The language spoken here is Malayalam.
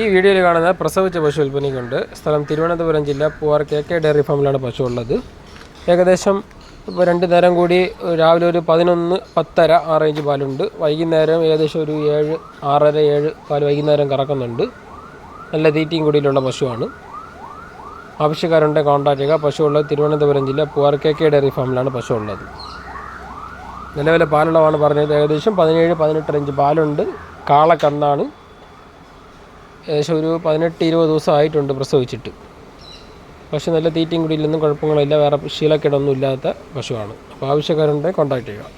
ഈ വീഡിയോയിൽ കാണുന്ന പ്രസവിച്ച പശു വിൽപ്പനയ്ക്കുണ്ട്. സ്ഥലം തിരുവനന്തപുരം ജില്ല പൂവാർ കെ കെ ഡയറി ഫാമിലാണ് പശു ഉള്ളത്. ഏകദേശം ഇപ്പോൾ രണ്ട് നേരം കൂടി രാവിലെ ഒരു പതിനൊന്ന് പത്തര ആ പാലുണ്ട്. വൈകുന്നേരം ഏകദേശം ഒരു ഏഴ് ആറര ഏഴ് പാൽ വൈകുന്നേരം കറക്കുന്നുണ്ട്. നല്ല തീറ്റയും കൂടിയിലുള്ള പശുവാണ്. ആവശ്യക്കാരുണ്ട് കോൺടാക്റ്റ് ചെയ്യുക. പശു ഉള്ളത് തിരുവനന്തപുരം ജില്ല പൂവാർ കെ കെ ഡയറി ഫാമിലാണ് പശു ഉള്ളത്. നിലവിലെ പാലുള്ളതാണ് പറഞ്ഞത്. ഏകദേശം പതിനേഴ് പതിനെട്ട് ഇഞ്ച് പാലുണ്ട്. കാളക്കന്നാണ്. ഏകദേശം ഒരു പതിനെട്ട് ഇരുപത് ദിവസം ആയിട്ടുണ്ട് പ്രസവിച്ചിട്ട്. പശു നല്ല തീറ്റയും കൂടിയില്ലെന്നും കുഴപ്പങ്ങളില്ല വേറെ ശീലക്കേടൊന്നും ഇല്ലാത്ത പശുവാണ്. അപ്പോൾ ആവശ്യക്കാരുണ്ടെങ്കിൽ കോൺടാക്ട് ചെയ്യുക.